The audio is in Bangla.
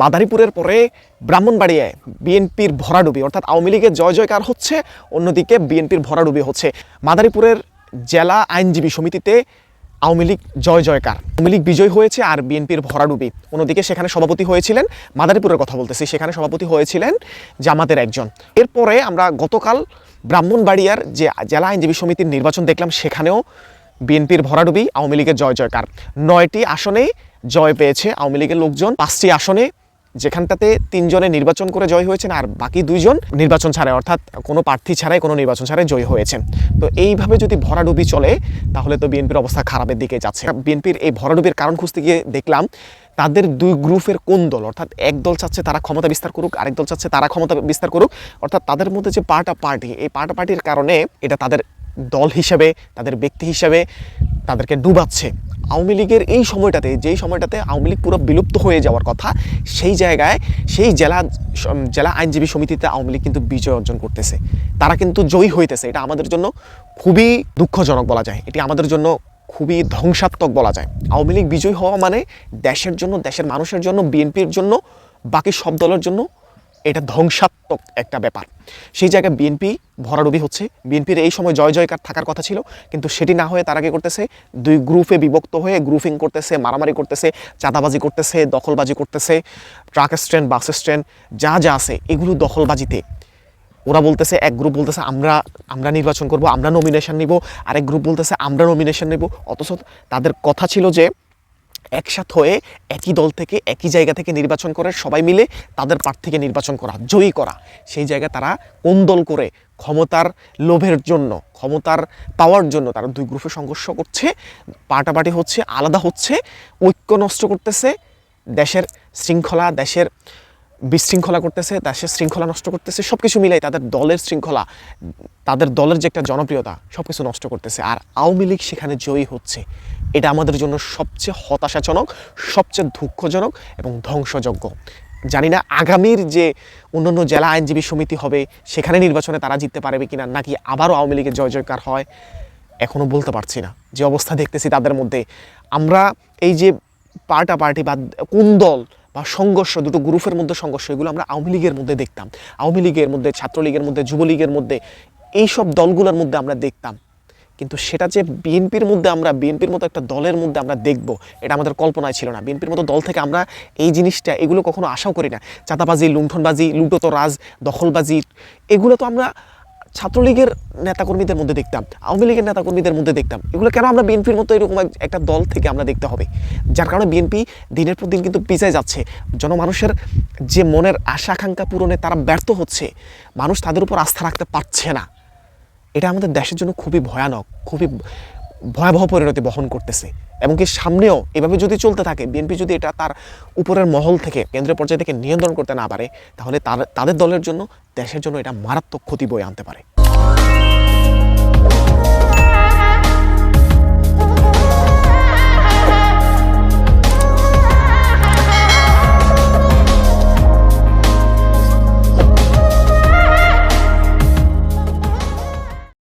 মাদারীপুরের পরে ব্রাহ্মণবাড়িয়ায় বিএনপির ভরাডুবি, অর্থাৎ আওয়ামী লীগের জয় জয়কার হচ্ছে, অন্যদিকে বিএনপির ভরাডুবি হচ্ছে। মাদারীপুরের জেলা আইনজীবী সমিতিতে আওয়ামী লীগ জয় জয়কার। আওয়ামী লীগ বিজয় হয়েছে আর বিএনপির ভরাডুবি। অন্যদিকে সেখানে সভাপতি হয়েছিলেন, মাদারীপুরের কথা বলতেছি, সেখানে সভাপতি হয়েছিলেন জামাতের একজন। এরপরে আমরা গতকাল ব্রাহ্মণবাড়িয়ার যে জেলা আইনজীবী সমিতির নির্বাচন দেখলাম, সেখানেও বিএনপির ভরাডুবি, আওয়ামী লীগের জয় জয়কার। নয়টি আসনে জয় পেয়েছে আওয়ামী লীগের লোকজন। পাঁচটি আসনে যেখানটাতে তিনজনে নির্বাচন করে জয় হয়েছেন আর বাকি দুইজন নির্বাচন ছাড়াই, অর্থাৎ কোনো প্রার্থী ছাড়াই, কোনো নির্বাচন ছাড়াই জয় হয়েছেন। তো এইভাবে যদি ভরাডুবি চলে, তাহলে তো বিএনপির অবস্থা খারাপের দিকে যাচ্ছে। বিএনপির এই ভরাডুবির কারণ খুঁজতে গিয়ে দেখলাম, তাদের দুই গ্রুপের কোন দল, অর্থাৎ এক দল চাচ্ছে তারা ক্ষমতা বিস্তার করুক, আরেক দল চাচ্ছে তারা ক্ষমতা বিস্তার করুক, অর্থাৎ তাদের মধ্যে যে পার্টা পার্টি, এই পার্টা পার্টির কারণে এটা তাদের দল হিসেবে, তাদের ব্যক্তি হিসেবে তাদেরকে ডুবাচ্ছে। আওয়ামী লীগের এই সময়টাতে, যেই সময়টাতে আওয়ামী লীগ পুরো বিলুপ্ত হয়ে যাওয়ার কথা, সেই জায়গায়, সেই জেলা জেলা আইনজীবী সমিতিতে আওয়ামী লীগ কিন্তু বিজয় অর্জন করতেছে। তারা কিন্তু জয়ী হইতেছে। এটা আমাদের জন্য খুবই দুঃখজনক বলা যায়। এটি আমাদের জন্য খুবই ধ্বংসাত্মক বলা যায়। আওয়ামী লীগ বিজয়ী হওয়া মানে দেশের জন্য, দেশের মানুষের জন্য, বিএনপির জন্য, বাকি সব দলের জন্য এটা ধ্বংসাত্মক একটা ব্যাপার। সেই জায়গায় বিএনপি ভরাডুবি হচ্ছে। বিএনপির এই সময় জয় জয়কার থাকার কথা ছিল, কিন্তু সেটি না হয়ে তারা কি করতেছে দুই গ্রুপে বিভক্ত হয়ে গ্রুপিং করতেছে, মারামারি করতেছে, চাঁদাবাজি করতেছে, দখলবাজি করতেছে ট্রাক স্ট্যান্ড বাস স্ট্যান্ড যা যা আছে, এগুলো দখলবাজিতে। ওরা বলতেছে, এক গ্রুপ বলতেছে, আমরা আমরা নির্বাচন করব, আমরা নমিনেশন নিব। আরেক গ্রুপ বলতেছে, আমরা নমিনেশন নেব। অথচ তাদের কথা ছিল যে একসাথ হয়ে একই দল থেকে, একই জায়গা থেকে নির্বাচন করে, সবাই মিলে তাদের প্রার্থীকে নির্বাচন করা, জয়ী করা। সেই জায়গায় তারা কোন দল করে, ক্ষমতার লোভের জন্য, ক্ষমতার পাওয়ার জন্য তারা দুই গ্রুপে সংঘর্ষ করছে পাটাপাটি হচ্ছে, আলাদা হচ্ছে, ঐক্য নষ্ট করতেছে, দেশের শৃঙ্খলা, দেশের বিশৃঙ্খলা করতেছে, দেশের শৃঙ্খলা নষ্ট করতেছে সব কিছু মিলাই তাদের দলের শৃঙ্খলা, তাদের দলের যে একটা জনপ্রিয়তা সব কিছু নষ্ট করতেছে। আর আওয়ামী লীগ সেখানে জয়ী হচ্ছে। এটা আমাদের জন্য সবচেয়ে হতাশাজনক, সবচেয়ে দুঃখজনক এবং ধ্বংসযোগ্য। জানি না আগামীর যে অন্যান্য জেলা আইনজীবী সমিতি হবে, সেখানে নির্বাচনে তারা জিততে পারবে কিনা, নাকি আবারও আওয়ামী লীগের জয় জয়কার হয় এখনও বলতে পারছি না। যে অবস্থা দেখতেছি তাদের মধ্যে, আমরা এই যে পার্টা পার্টি বা কোন দল বা সংঘর্ষ, দুটো গ্রুপের মধ্যে সংঘর্ষ, এগুলো আমরা আওয়ামী লীগের মধ্যে দেখতাম। আওয়ামী লীগের মধ্যে, ছাত্রলীগের মধ্যে, যুবলীগের মধ্যে এই সব দলগুলোর মধ্যে আমরা দেখতাম। কিন্তু সেটা যে বিএনপির মধ্যে আমরা, বিএনপির মতো একটা দলের মধ্যে আমরা দেখব, এটা আমাদের কল্পনায় ছিল না। বিএনপির মতো দল থেকে আমরা এই জিনিসটা, এগুলো কখনো আশাও করি না। চাঁদাবাজি, লুণ্ঠনবাজি লুটোতো রাজ, দখলবাজি, এগুলো তো আমরা ছাত্রলীগের নেতাকর্মীদের মধ্যে দেখতাম, আওয়ামী লীগের নেতাকর্মীদের মধ্যে দেখতাম। এগুলো কেন আমরা বিএনপির মতো এরকম একটা দল থেকে আমরা দেখতে হবে? যার কারণে বিএনপি দিনের পর দিন কিন্তু পিছিয়ে যাচ্ছে। জনমানুষের যে মনের আশা আকাঙ্ক্ষা পূরণে তারা ব্যর্থ হচ্ছে। মানুষ তাদের উপর আস্থা রাখতে পারছে না। এটা আমাদের দেশের জন্য খুবই ভয়ানক, খুবই ভয়াবহ পরিণতি বহন করতেছে। এমনকি সামনেও এভাবে যদি চলতে থাকে, বিএনপি যদি এটা তার উপরের মহল থেকে, কেন্দ্রীয় পর্যায় থেকে নিয়ন্ত্রণ করতে না পারে, তাহলে তাদের দলের জন্য দেশের জন্য এটা মারাত্মক ক্ষতি বয়ে আনতে পারে।